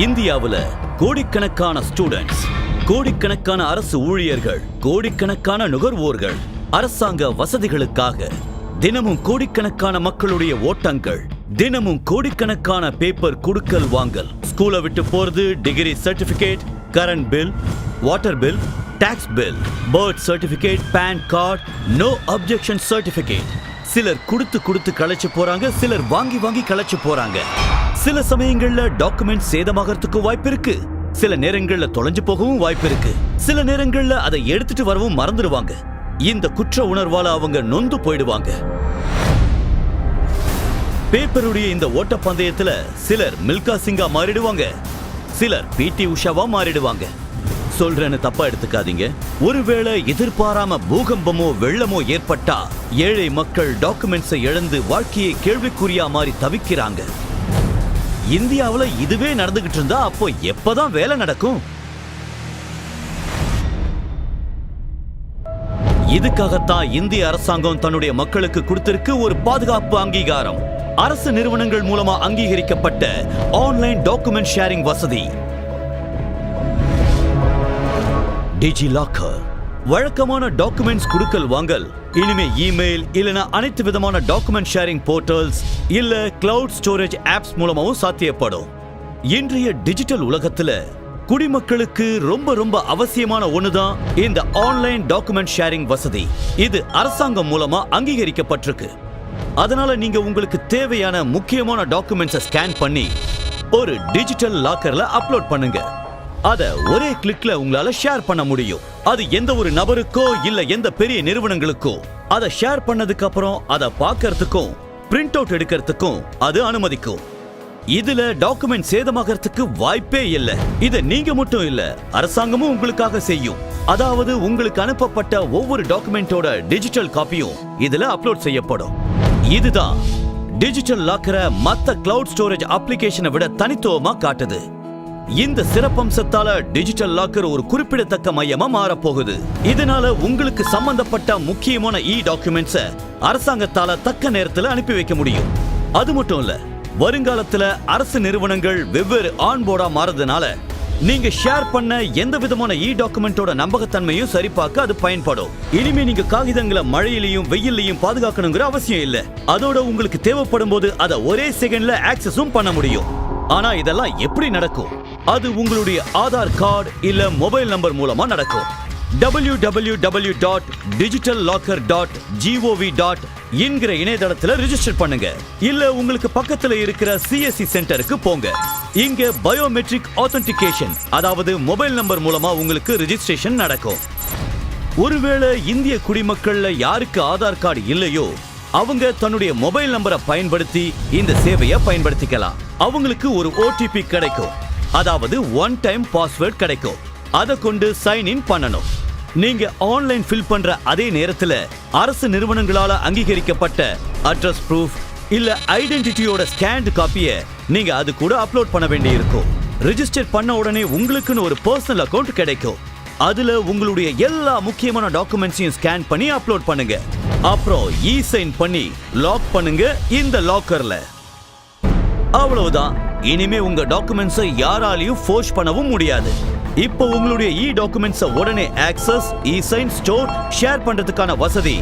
இந்தியாவில் கோடிக்கணக்கான ஸ்டூடெண்ட்ஸ் கோடிக்கணக்கான அரசு ஊழியர்கள் கோடிக்கணக்கான நுகர்வோர்கள் அரசாங்க வசதிகளுக்காக தினமும் கோடிக்கணக்கான மக்களுடைய ஓட்டங்கள் தினமும் கோடிக்கணக்கான பேப்பர் குடுக்கல் வாங்கல். ஸ்கூலை விட்டு போறது degree certificate current bill water bill tax bill birth certificate PAN card no objection certificate சிலர் கொடுத்து கொடுத்து களைச்சு போறாங்க சிலர் வாங்கி வாங்கி களைச்சு போறாங்க. சில சமயங்கள்ல டாக்குமெண்ட் சேதமாகறதுக்கு வாய்ப்பு இருக்கு. சில நேரங்கள்ல தொலைஞ்சு போகவும் வாய்ப்பு இருக்கு. சில நேரங்கள்ல அதை எடுத்துட்டு வரவும் மறந்துடுவாங்க. இந்த குற்ற உணர்வால அவங்க நொந்து போயிடுவாங்க. பேப்பருடைய இந்த ஓட்டப்பந்தயத்துல சிலர் மில்கா சிங்கா மாறிடுவாங்க. சிலர் பிடி உஷாவா மாறிடுவாங்க. சொல்றேன்னு தப்பா எடுத்துக்காதீங்க. ஒருவேளை எதிர்பாராம பூகம்பமோ வெள்ளமோ ஏற்பட்டா ஏழை மக்கள் டாக்குமெண்ட்ஸை இழந்து வாழ்க்கையை கேள்விக்குறியா மாறி தவிக்கிறாங்க. இந்தியாவுல இதுவே நடந்துகிட்டு இருந்தா அப்போ எப்பதான் வேலை நடக்கும்? இதுக்காகத்தான் இந்திய அரசாங்கம் தன்னுடைய மக்களுக்கு கொடுத்திருக்கு ஒரு பாதுகாப்பு அங்கீகாரம். அரசு நிறுவனங்கள் மூலமா அங்கீகரிக்கப்பட்ட ஆன்லைன் டாக்குமெண்ட் ஷேரிங் வசதி. DigiLocker. வழக்கமான டாக்குமெண்ட்ஸ் குடுக்கல் வாங்கல். இனிமே இமெயில் இல்லனா அனைத்து விதமான டாக்குமெண்ட் ஷேரிங் போர்ட்டல்ஸ் இல்ல கிளவுட் ஸ்டோரேஜ் ஆப்ஸ் மூலமாவும் சாத்தியப்படும். இன்றைய டிஜிட்டல் உலகத்துல குடிமக்களுக்கு ரொம்ப ரொம்ப அவசியமான ஒண்ணுதான் இந்த ஆன்லைன் டாக்குமெண்ட் ஷேரிங் வசதி. இது அரசாங்கம் மூலமா அங்கீகரிக்கப்பட்டிருக்கு. அதனால நீங்க உங்களுக்கு தேவையான முக்கியமான டாக்குமெண்ட்ஸை ஸ்கேன் பண்ணி ஒரு டிஜிட்டல் லாக்கர்ல அப்லோட் பண்ணுங்க. அதை ஒரே கிளிக்ல உங்களால ஷேர் பண்ண முடியும். அது எந்த ஒரு நபருக்கோ இல்ல எந்த பெரிய நிறுவனங்களுக்கோ. அதை ஷேர் பண்ணதுக்கு அப்புறம் அதை பார்க்கறதுக்கும் பிரிண்ட் அவுட் எடுக்கிறதுக்கும் அது அனுமதிக்கும். இதுல டாக்குமெண்ட் சேதமாகறதுக்கு வாய்ப்பே இல்ல. இத நீங்க மட்டும் இல்ல அரசாங்கமும் உங்களுக்காக செய்யும். அதாவது உங்களுக்கு அனுப்பப்பட்ட ஒவ்வொரு டாக்குமெண்டோட டிஜிட்டல் காப்பியும் இதுல அப்லோட் செய்யப்படும். இதுதான் டிஜிட்டல் லாக்கரை மற்ற கிளவுட் ஸ்டோரேஜ் அப்ளிகேஷனை விட தனித்துவமா காட்டுது. இந்த சிறப்பம்சத்தால டிஜிட்டல் லாக்கர் ஒரு குறிப்பிடத்தக்க மையமா மாறப்போகுது. இதனால உங்களுக்கு சம்பந்தப்பட்ட முக்கியமான இ டாக்குமெண்ட்ஸ அரசாங்கத்தால தக்க நேரத்துல அனுப்பி வைக்க முடியும். அது மட்டும் இல்ல வருங்காலத்துல அரசு நிறுவனங்கள் வெவ்வேறு ஆன்போர்டா மாறதுனால நீங்க ஷேர் பண்ண எந்த விதமான இ டாக்குமெண்டோட நம்பகத்தன்மையும் சரிபார்க்க அது பயன்படும். இனிமே நீங்க காகிதங்களை மழையிலையும் வெயில்லையும் பாதுகாக்கணுங்கிற அவசியம் இல்ல. அதோட உங்களுக்கு தேவைப்படும் போது அதை ஒரே செகண்ட்ல ஆக்சஸும் பண்ண முடியும். ஆனா இதெல்லாம் எப்படி நடக்கும்? அது உங்களுடைய ஆதார் கார்டு இல்ல மொபைல் நம்பர் மூலமா நடக்கும். W W W dot digital locker dot GOV dot என்கிற இணையதளத்துல ரிஜிஸ்டர் பண்ணுங்க. இல்ல உங்களுக்கு பக்கத்துல இருக்கிற சிஎஸ்சி சென்டருக்கு போங்க. இங்க பயோமெட்ரிக் ஆத்தென்டிகேஷன் அதாவது மொபைல் நம்பர் மூலமா உங்களுக்கு ரிஜிஸ்ட்ரேஷன் நடக்கும். ஒருவேளை இந்திய குடிமக்கள்ல யாருக்கு ஆதார் கார்டு இல்லையோ அவங்க தன்னுடைய மொபைல் நம்பரை பயன்படுத்தி இந்த சேவையை பயன்படுத்திக்கலாம். அவங்களுக்கு ஒரு ஓடிபி கிடைக்கும். அதாவது ஒன் டைம் பாஸ்வேர்ட் கிடைக்கும். அதை கொண்டு சைன் இன் பண்ணணும். நீங்க ஆன்லைன் ஃபில் பண்ற அதே நேரத்துல அரசு நிறுவனங்களால அங்கீகரிக்கப்பட்ட அட்ரஸ் ப்ரூஃப் இல்ல ஐடென்டிட்டியோட ஸ்கேன்டு காப்பியை நீங்க அது கூட அப்லோட் பண்ண வேண்டியிருக்கும். ரிஜிஸ்டர் பண்ண உடனே உங்களுக்குன்னு ஒரு பர்சனல் அக்கௌண்ட் கிடைக்கும். அதுல உங்களுடைய எல்லா முக்கியமான டாக்குமெண்ட்ஸையும் ஸ்கேன் பண்ணி அப்லோட் பண்ணுங்க. அப்புறம் e இ சைன் பண்ணி லாக் பண்ணுங்க இந்த லாக்கர்ல அவ்வளவுதான். இனிமே உங்க டாக்குமெண்ட்ஸை யாராலையும் ஃபோர்ஸ் பண்ணவும் முடியாது. இப்போ உங்களுடைய இ டாக்குமெண்ட்ஸை உடனே access e sign store share பண்றதுக்கான வசதி.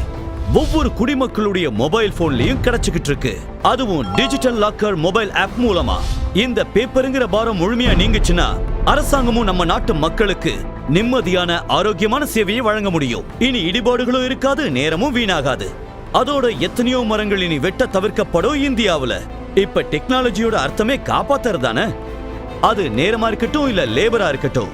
ஒவ்வொரு குடிமக்களுடைய மொபைல் போன்லயும் கிடைச்சுக்கிட்டு இருக்கு அதுவும் டிஜிட்டல் லாக்கர் மொபைல் ஆப் மூலமா. இந்த பேப்பருங்கிற பாரம் முழுமையா நீங்குச்சுன்னா அரசாங்கமும் நம்ம நாட்டு மக்களுக்கு நிம்மதியான ஆரோக்கியமான சேவையை வழங்க முடியும். இனி இடிபாடுகளும் இருக்காது நேரமும் வீணாகாது. அதோட எத்தனையோ மரங்கள் இனி வெட்ட தவிர்க்கப்படும் இந்தியாவுல. இப்ப டெக்னாலஜியோட அர்த்தமே காப்பாத்துறது தானே? அது நேரமா இருக்கட்டும் இல்ல லேபரா இருக்கட்டும்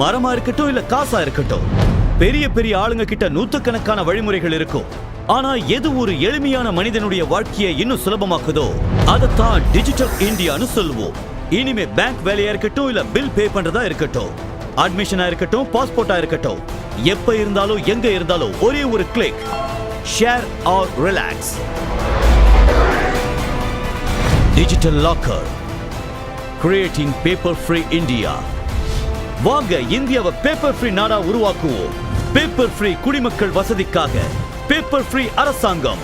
மரமா இருக்கட்டும் இல்ல காசா இருக்கட்டும். பெரிய பெரிய ஆளுங்க கிட்ட நூத்துக்கணக்கான வழிமுறைகள் இருக்கும். ஆனா எது ஒரு எளிமையான மனிதனுடைய வாழ்க்கையை இன்னும் சுலபமாக்குதோ அதைத்தான் டிஜிட்டல் இந்தியான்னு சொல்லுவோம். இனிமே பேங்க் வேலையா இருக்கட்டும் இல்ல பில் பே பண்றதா இருக்கட்டும் அட்மிஷனா இருக்கட்டும் பாஸ்போர்ட்டா இருக்கட்டும் எப்ப இருந்தாலும் எங்க இருந்தாலும் ஒரே ஒரு click share or relax digital locker creating paper free India வாங்க இந்தியாவை பேப்பர் ஃப்ரீ நாடா உருவாக்குவோம். பேப்பர் ஃப்ரீ குடிமக்கள் வசதிக்காக. பேப்பர் ஃப்ரீ அரசாங்கம்